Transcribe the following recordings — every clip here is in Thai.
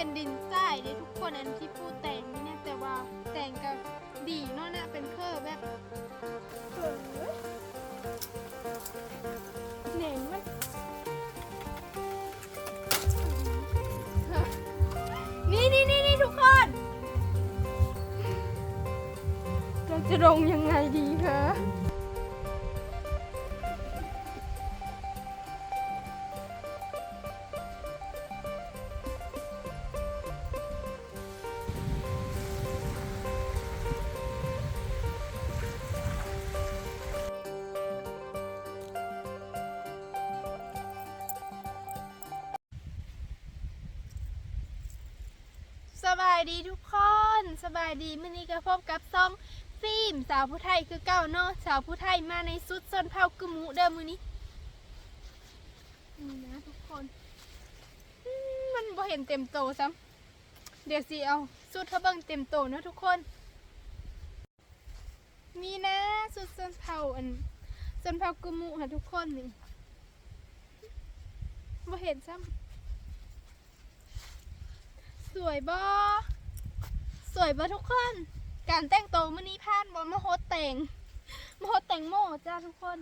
เป็นดินทรายเลยทุกคนอันที่ปูแต่งนี่นะแต่ว่าแต่งกับดีเนาะนะเป็นเคอร์แบบเออเหน่งมันนี่นี่นี่นี่ทุกคนเราจะลงยังไงดีคะายดีทุกคนสบายดีมื่อนี้ก็พบกับซองฟิล์มสาวผู้ไทยคือเก่าเนาะสาวผู้ไทยมาในสุดส้นเผากึมหมูเดิมมือนี้นี่นะทุกคนมันบ่เห็นเต็มโตซ้ำเดี๋ยวสิเอาสุดเทาเบิ่งเต็มโตเนาะทุกคน นี่นะสุดส้นเผาอันส้นเผากึมูค่ะทุกคนนี่บ่เห็นซ้ำ สวยบอสวยบอทุกคน การแต่งตัวมื้อนี้พลาดบอมาโฮสแต่งมาโฮสแต่งโมจ้าทุกคน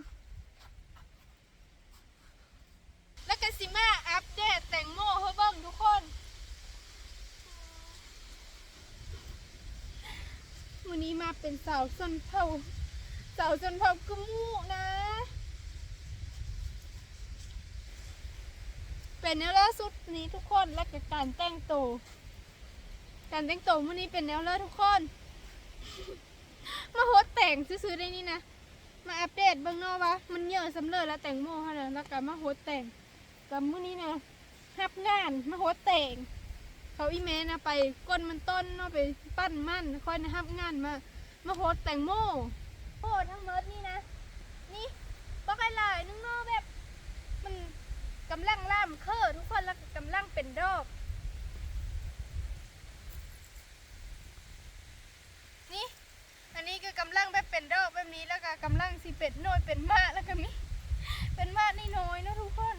แล้วก็สิมาอัปเดตแต่งโมเพื่อเบิ่งทุกคนมื้อนี้มาเป็นสาวส้นเผาสาวส้นเผากระมูนะเป็นแนวล่าสุดนี้ทุกคนและกับการแต่งตัว การแต่งตัวมื้อนี้เป็นแนวเลอทุกคน มาโฮสแต่งซื้อๆได้นี่นะ มาอัปเดตเบื้องนอกว่ามันเยอะสำเร็จแล้วแต่งโมเขาเลยแล้วก็มาโฮสแต่งกับมื้อนี้นะฮับงานมาโฮสแต่ง เขาอีเมลนะไปก้นมันต้นเนาะไปปั้นมันค่อยนะฮับงานมามาโฮสแต่งโมโอ้ทั้งเมิดนี่นะ นี่บักไอหลายนึงเนาะแบบ มันกำลังล่ามเคอทุกคนแล้วก็กำลังเป็นดอก นี่ อันนี้คือกำลังแบบเป็นดอกแบบนี้แล้วก็กำลังสิเป็ดน้อยเป็นมากแล้วก็มี เป็นมากนี่น้อยๆนะทุกคน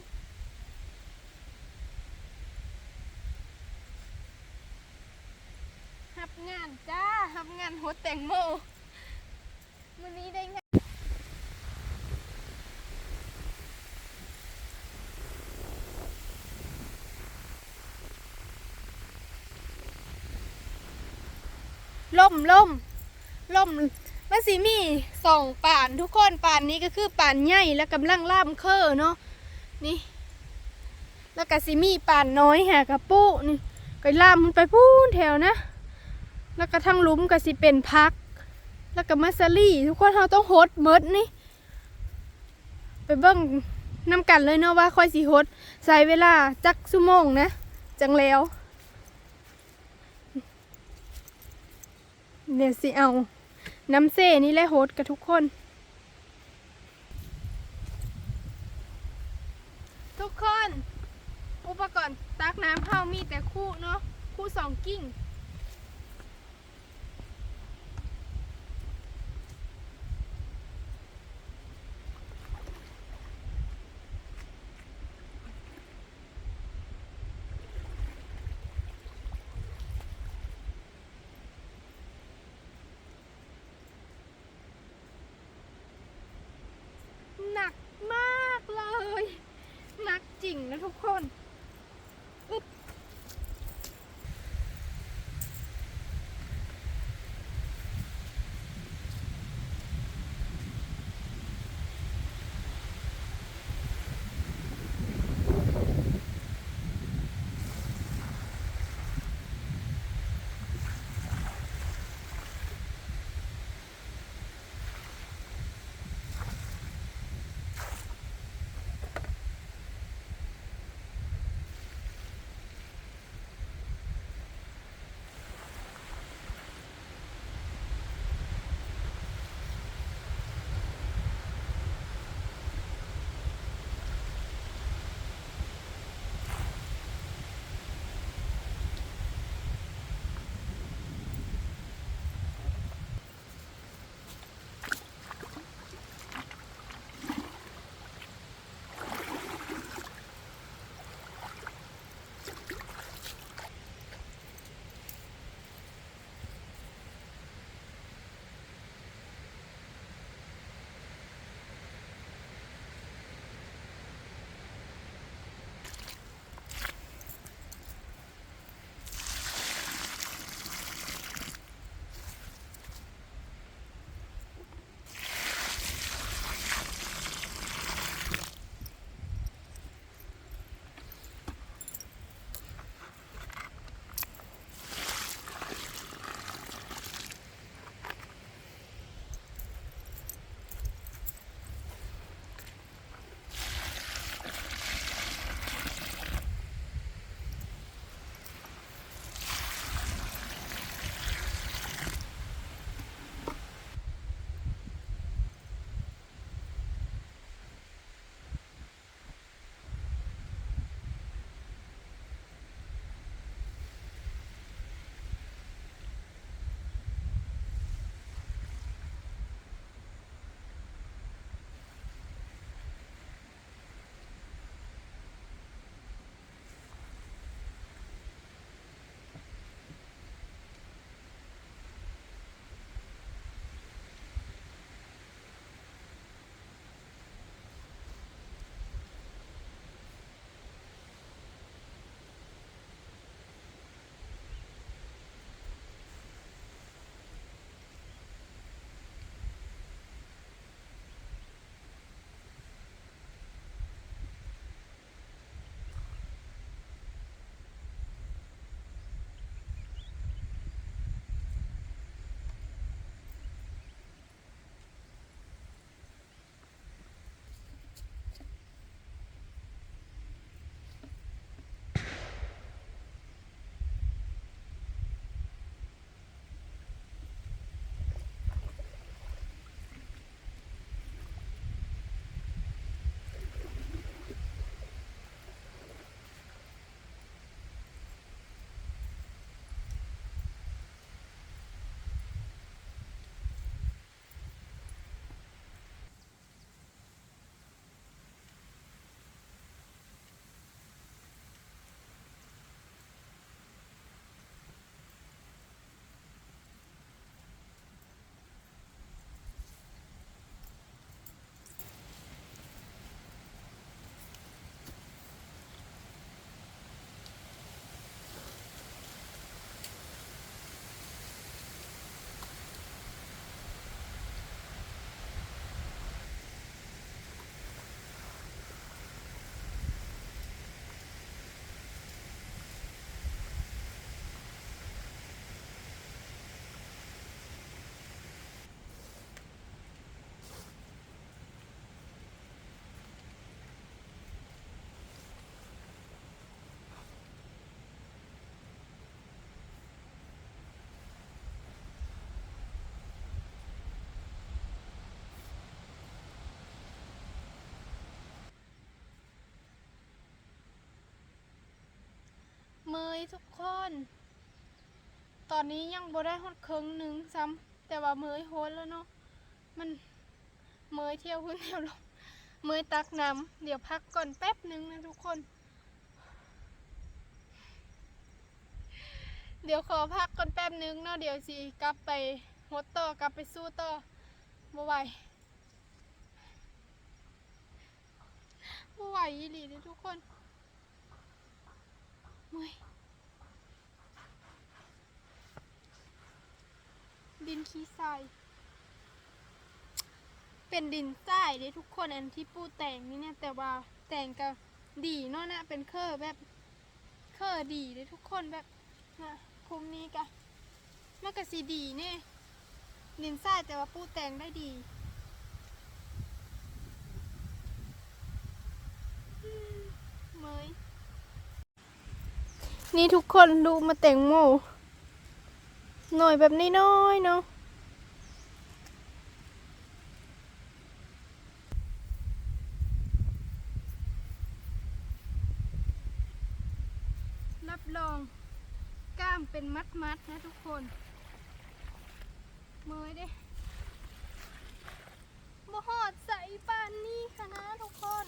หับงานจ้าหับ งานโฮสแตงโมวันนี้ได้งานล่มล่มล่มมันสิมีสองป่านทุกคนป่านนี้ก็คือป่านใหญ่แล้วกำลังล่ามเคอเนาะนี่ แล้วก็สิมีป่านน้อยหากระปุนี่ก็ล่ามมันไปพูนแถวนะ แล้วก็ทั้งลุ้มก็สิเป็นพัก แล้วก็มัสลี่ทุกคนเราต้องโฮดเมิดนี่ ไปเบิ่งนำกันเลยเนาะว่าค่อยสิโฮดใช้เวลาจักชั่วโมงนะ จังแล้วเดี๋ยสิเอา น้ำเซ่นี่แหละโฮดกับทุกคน ทุกคน อุปกรณ์ตักน้ำเฮามีแต่คู่เนาะคู่สองกิ่ง หนักมากเลย หนักจริงนะ ทุกคน ทุกคน ตอนนี้ยังบ่ได้ฮอดครึ่งหนึ่งซ้ำแต่ว่าเมยโฮดแล้วเนาะ มันเมยเที่ยวขึ้นเที่ยวลงเมยตักน้ำเดี๋ยวพักก่อนแป๊บหนึงนะทุกคน เดี๋ยวขอพักก่อนแป๊บหนึงเนาะเดี๋ยวสิกลับไปฮดต่อกลับไปสู้ต่อบ่ไหวบ่ไหวอีหลีเลยทุกคนเมื่อย ดินขี้ทราย เป็นดินทรายเลยทุกคนอันที่ปูแต่งนี่เนี่ย แต่ว่าแต่งก็ดีเนาะนะเป็นเคอร์แบบเคอร์ดีเลยทุกคนแบบนะคุมนี้กะมันก็สีดีเนี่ยดินทรายแต่ว่าปูแต่งได้ดีเมยนี่ทุกคนดูมาแต่งโม หน่อยแบบนี้น้อยๆเนาะรับรองกล้ามเป็นมัดมัดๆนะทุกคนเมยเด้บ่หอดใส่ปานนี้ค่ะนะทุกคน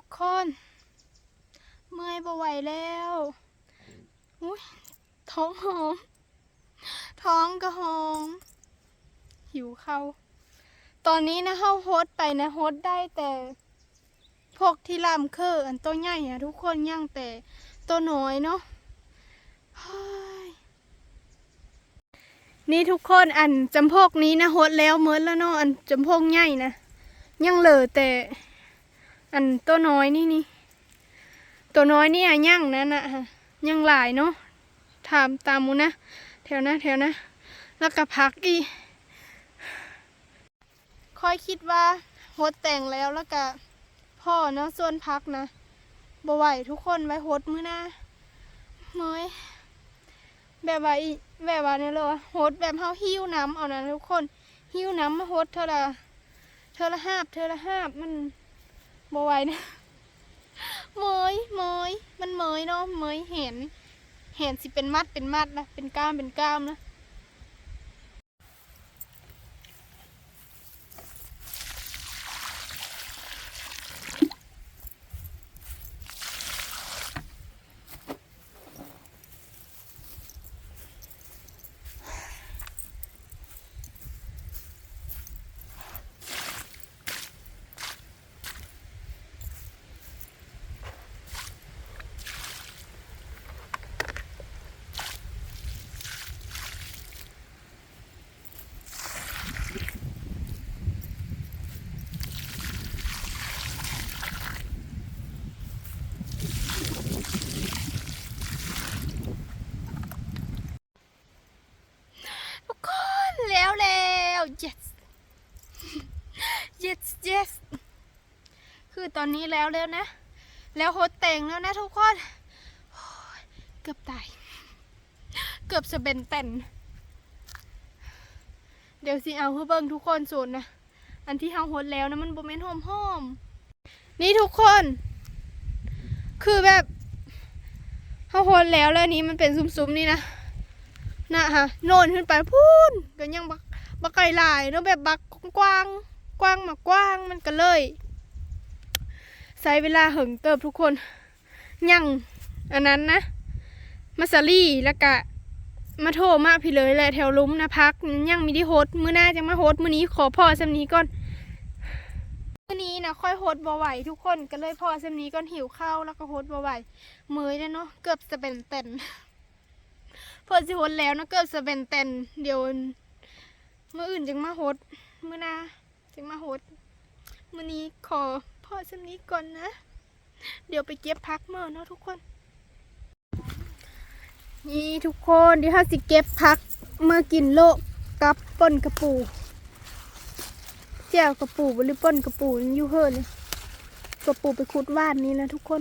ทุกคน เมื่อยบ่ไหวแล้วอุ้ยท้องหอม ท้องก็หอม หิวเขาวตอนนี้นะเข้าโฮสไปนะโฮสได้แต่พวกที่ลามเคออันตัวใหญ่อะทุกคนย่างแต่ตัวน้อยเนาะนี่ทุกคนอันจำพวกนี้นะโฮสแล้วเมิดแล้วเนาะอันจำพวกใหญ่นะยังเหลือแต่ อันตัวน้อยนี่นี่ ตัวน้อยนี่อะย่างนั่นนะฮะย่างหลายเนาะถามตามมูนะแถวนะแถวนะ แล้วก็พักอีค่อยคิดว่าโฮดแต่งแล้วแล้วก็พ่อเนาะส่วนพักนะบ่ไหวทุกคนไว้โฮดมื้อหน้าเมยแบบว่าอีแบบว่าเนี่ยเลยโฮดแบบเฮาหิ้วน้ำเอานะทุกคนหิ้วน้ำมาโฮดเท่าละเท่าละห้าบเท่าละห้าบมัน บไหวนะเมยเมยมันเมยเนาะเมยเห็น เห็นสิเป็นมัดเป็นมัดนะเป็นก้ามเป็นก้ามนะ ทุกคนแล้วแล้ว yes yes yes คือ ตอนนี้แล้วแล้วนะ แล้วโฮสแต่งแล้วนะทุกคนเกือบตาย เกือบจะเป็นแต่นเดี๋ยวสิเอาเพื่อเบิ่งทุกคนส่วนนะ อันที่เฮาโฮสแล้วนะมันโบเมนหอมหอมนี่ทุกคน คือแบบเฮาโฮสแล้วแล้วอันนี้มันเป็นซุ้มๆนี่นะนะฮะโนนขึ้นไปพูนก็ยังบักบักไก่ลายเนาะแบบบักกว้างกว้างมากว้างมันก็เลย ใช้เวลาหึงเติบทุกคนยังอันนั้นนะมาสาลี่แล้วก็มาโทมาพี่เลยแหละแถวลุ้มนะพักยังมีที่โฮสมือหน้าจังมาโฮสมือนี้ขอพ่อสำนี้ก่อนมือนี้นะค่อยโฮสบ่ไหวทุกคนก็เลยพ่อสำนี้ก่อนหิวข้าวแล้วก็โฮสบ่ไหวเมยแล้วเนาะเกือบจะเป็นเต็นเพิ่นสิโฮสแล้วนะเกือบจะเป็นเต็นเดี๋ยวมืออื่นจังมาโฮสมือหน้าจังมาโฮสมือนี้ขอ พ่อสำนี้ก่อนนะ เดี๋ยวไปเก็บพักเมื่อเนาะทุกคน นี่ทุกคนเดี๋ยวเราสิเก็บพักเมื่อกินโลกกับป่นกระปูแจ่วกระปูหรือป่นกระปูนี่อยู่เฮิรเลยกระปูไปขุดว่านนี้นะทุกคน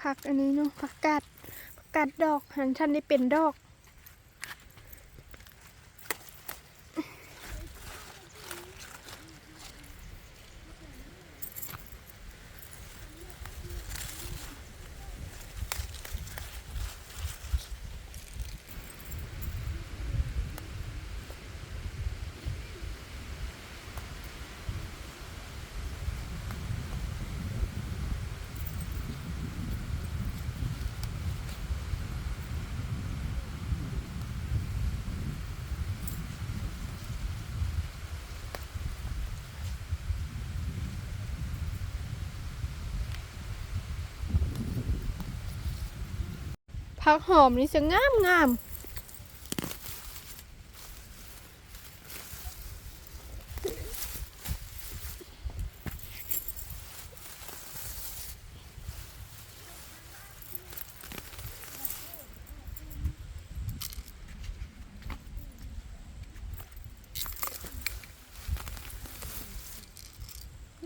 ผักอันนี้เนาะผักกาดผักกาดดอกหันท่านได้เป็นดอก ผักหอมนี่จะงามงาม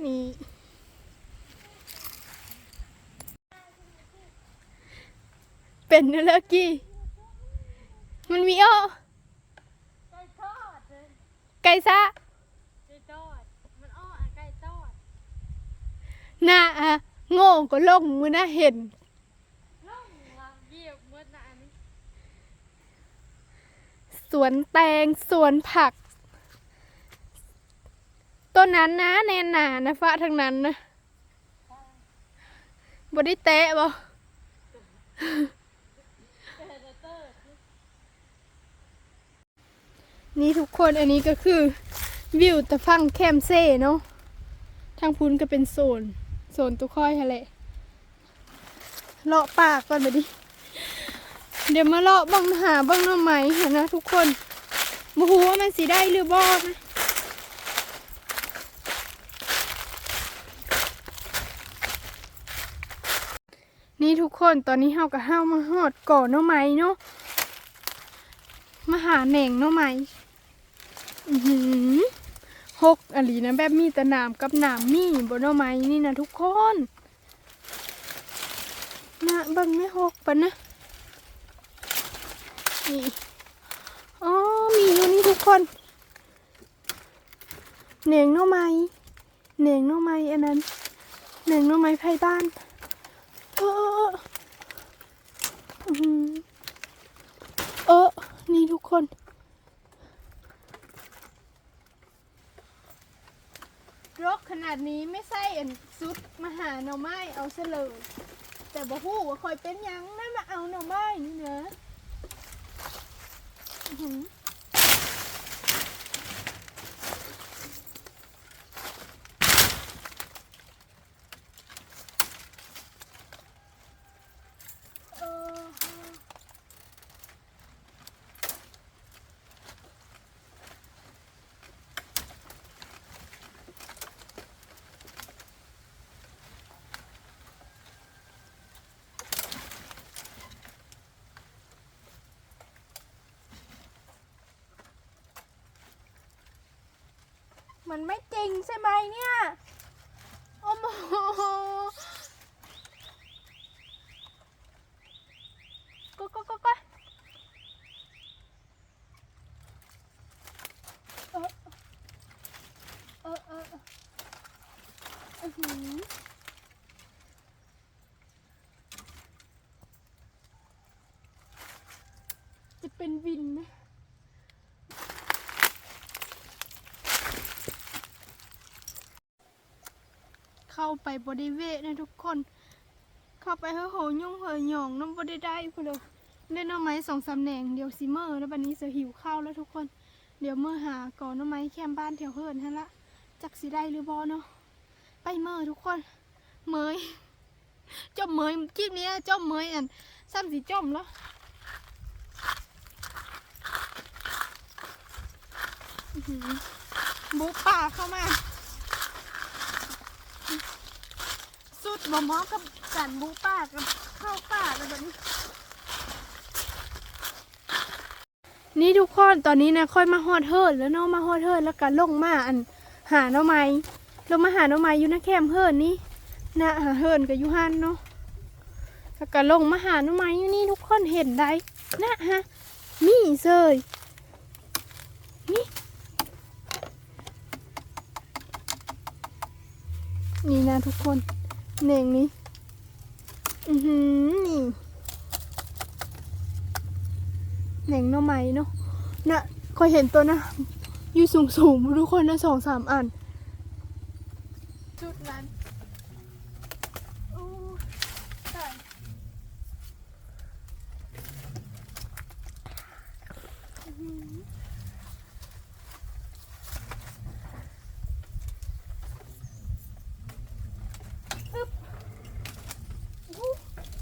นี่ เป็นเนอะเลิกกี้ มันมีอ้อไก่ทอดเลยไก่ซะไก่ทอดมันอ้ออะไก่ทอดหน้าอะโง่ก็ลงมือหน้าเห็นล่องละเหยียบมืดนะอันนี้สวนแตงสวนผัก ต้นนั้นนะแนนหนานะฟ้าทางนั้นนะบได้เตะบ่ นี่ทุกคนอันนี้ก็คือวิวตะฟังแคมเซ่เนาะทางพุ้นก็เป็นโซน โซนตุค่อยฮะแหละเลาะปากก่อนไปดิ เดี๋ยวมาเลาะบังหาบังหน่อไม้เห็นนะทุกคนมาหูว่ามันสีได้หรือบอดนะนี่ทุกคนตอนนี้เฮากับเฮามาหอดก่อหน่อไม้เนาะมาหาแหน่งน่อไม้อือหือ หกอันนี้นะแบบมีแต่นามกับหนามมีบนหน่อไม้นี่นะทุกคนนะเบิ่งไม่หกปะนะนี่อ๋อมีอยู่นี่ทุกคนเหน่งหน้อไม้เหน่งหน้อไม้อันนั้นเหน่งหน้อไม้ไผ่บ้านเออเออเอออื้อหือเออนี่ทุกคน รกขนาดนี้ไม่ใช่อันซุดมาหาหน่อไม้เอาซะเลยแต่บ่ฮู้ว่าคอยเป็นหยังนั่นมาเอาหน่อไม้นี่นะอื้อหือ มันไม่จริงใช่ไหมเนี่ย โอ้โหก็ก็ก็ก็เออเออเออเอออื้อหือ เป็นวินนะ เข้าไปบริเวณนะทุกคน เข้าไปเฮอโหยุ่งเหอหยองน้ำบได้ได้พูนเลยได้หน้ำไม้สองสามแหน่งเดี๋ยวซิเมอร์แล้วบันนี้จะหิวข้าวแล้วทุกคน เดี๋ยวเมื่อหาก่อนน้ำไม้แคมบ้านแถวเฮิร์นฮะละจักสิได้หรือบอเนาะไปเมื่อทุกคนเมยจมเมยคลิปนี้จมเมยอันซ้ำสีจมแล้วบุกป่าเข้ามา สุดบ่เหมอกับการบุกป่ากับเข้าป่ากันแบบนี้นี่ทุกคนตอนนี้นะค่อยมาฮอดเฮิร์นแล้วเนาะมาฮอดเฮิร์นแล้วก็ลงมาอันหาหน่อไม้ลงมาหาหน่อไม้อยู่นะแคมเฮิร์นนี่นะหาเฮิร์นกับยูฮันเนาะแล้วก็ลงมาหาหน่อไม้อยู่นี่ทุกคนเห็นได้นะฮะมีเซยนี่นี่นะทุกคน เน่งนี้ อือหือนี่แหน่งน่อไม้เนาะน่ะคอยเห็นตัวนะอยู่สูงสูงๆทุกคนนะสองสามอัน ชุดนั้นโอ้ตายอื้อหืออึ๊บอู้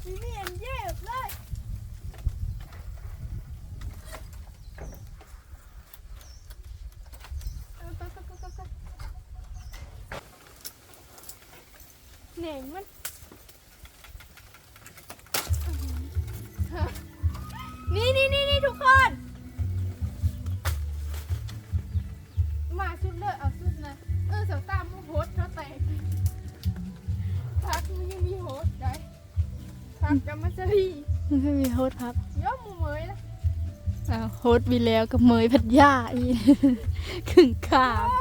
มีเมียนเย็บเลย เหน่งมันนี่นี่นี่นี่ทุกคน มาชุดเลยเอาชุดนะเออเสาตามมันโฮสเขาแตกพักมันยังมีโฮสได้พักกับมันจะรีมันไม่มีโฮสต์ครับย่อมมือเมยละอ้าวโฮสต์มีแล้วกับเมยพัดยาอีขึงขา โอ้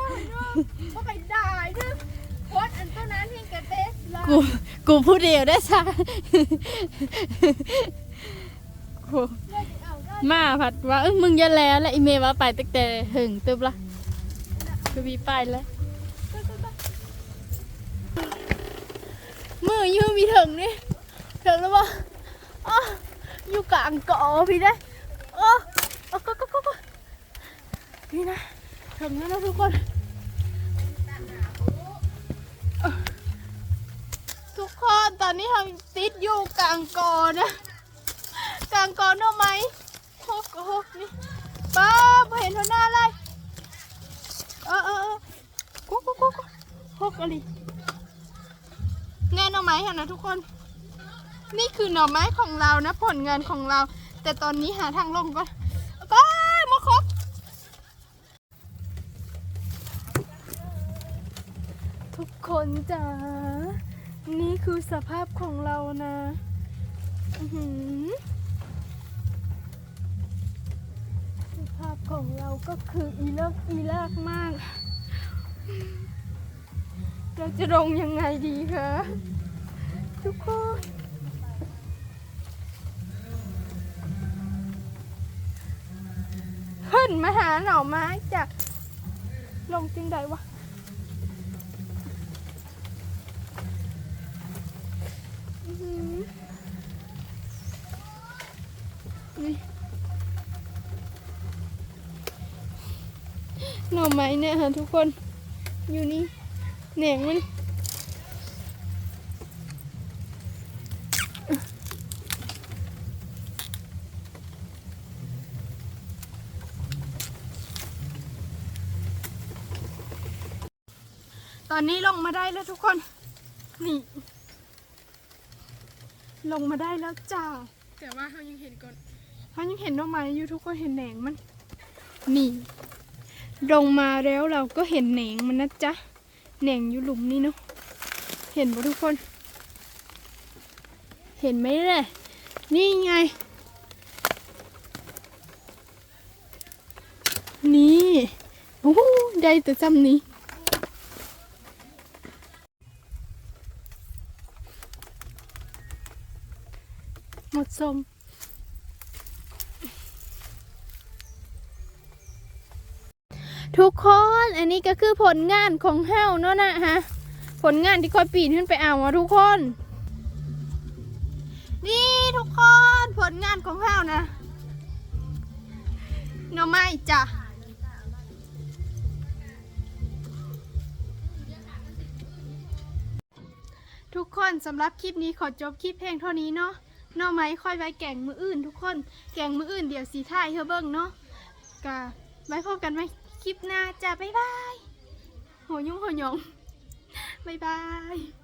กูกูพูดเดียวได้ซะกูมาผัดว่าเอ้ยมึงย่าแล้วและอีเมว่าไปตั้งแต่หึงตึบละคือมีไปแล้วมือยืมมีถึงนี่ถึงแล้วปะอ๋ออยู่กลางเกาะพี่ได้อ๋ออ๋อก็ก็ก็ก็นี่นะถึงแล้วนะทุกคน นตอนนี้เราติดอยู่กลางกอนะ กลางกอเนอะไหมหกก็หกนี่ป้าบ่เห็นเท่าหน้าเลยเออเออกุ๊กกุ๊กกุ๊กหกอะไรแน่หน่อไม้ค่ะนะทุกคน นี่คือหน่อไม้ของเรานะ ผลงานของเรา แต่ตอนนี้หาทางลงก่อนป้ามาครบทุกคนจ๋า นี่คือสภาพของเรานะสภาพของเราก็คืออีเลิกอีลากมาก เราจะลงยังไงดีคะทุกคนขึ้นมาหาหน่อไม้จากลงจริงใดวะ หน่อไม้เนี่ยฮะทุกคน อยู่นี่แหน่งมันตอนนี้ลงมาได้แล้วทุกคน นี่ ลงมาได้แล้วจ้า แต่ว่าเขายังเห็นก่อน เขายังเห็นดอกไม้อยู่ทุกคนเห็นแหนงมัน นี่ลงมาแล้วเราก็เห็นแหนงมันนะจ๊ะแหนงอยู่หลุมนี่เนาะเห็นปะทุกคน เห็นไหมเลยนี่ไง นี่โอ้โหได้แต่จำนี้หมดสม ทุกคนอันนี้ก็คือผลงานของเฮาเนาะนะฮะผลงานที่คอยปีนขึ้นไปเอาอะทุกคน นี่ทุกคนผลงานของเฮานะหน่อไม้จ้ะทุกคนสำหรับคลิปนี้ขอจบคลิปเพลงเท่านี้เนาะน่อไม้ค่อยไว้แก่งมืออื่น ทุกคน แก่งมืออื่นเดี๋ยวสีท่ายเธอเบิ่งเนาะกะไว้พบกันไหม คลิปหน้าจ้ะบ๊ายบายหัวยุ่งหัวหยงบ๊ายบาย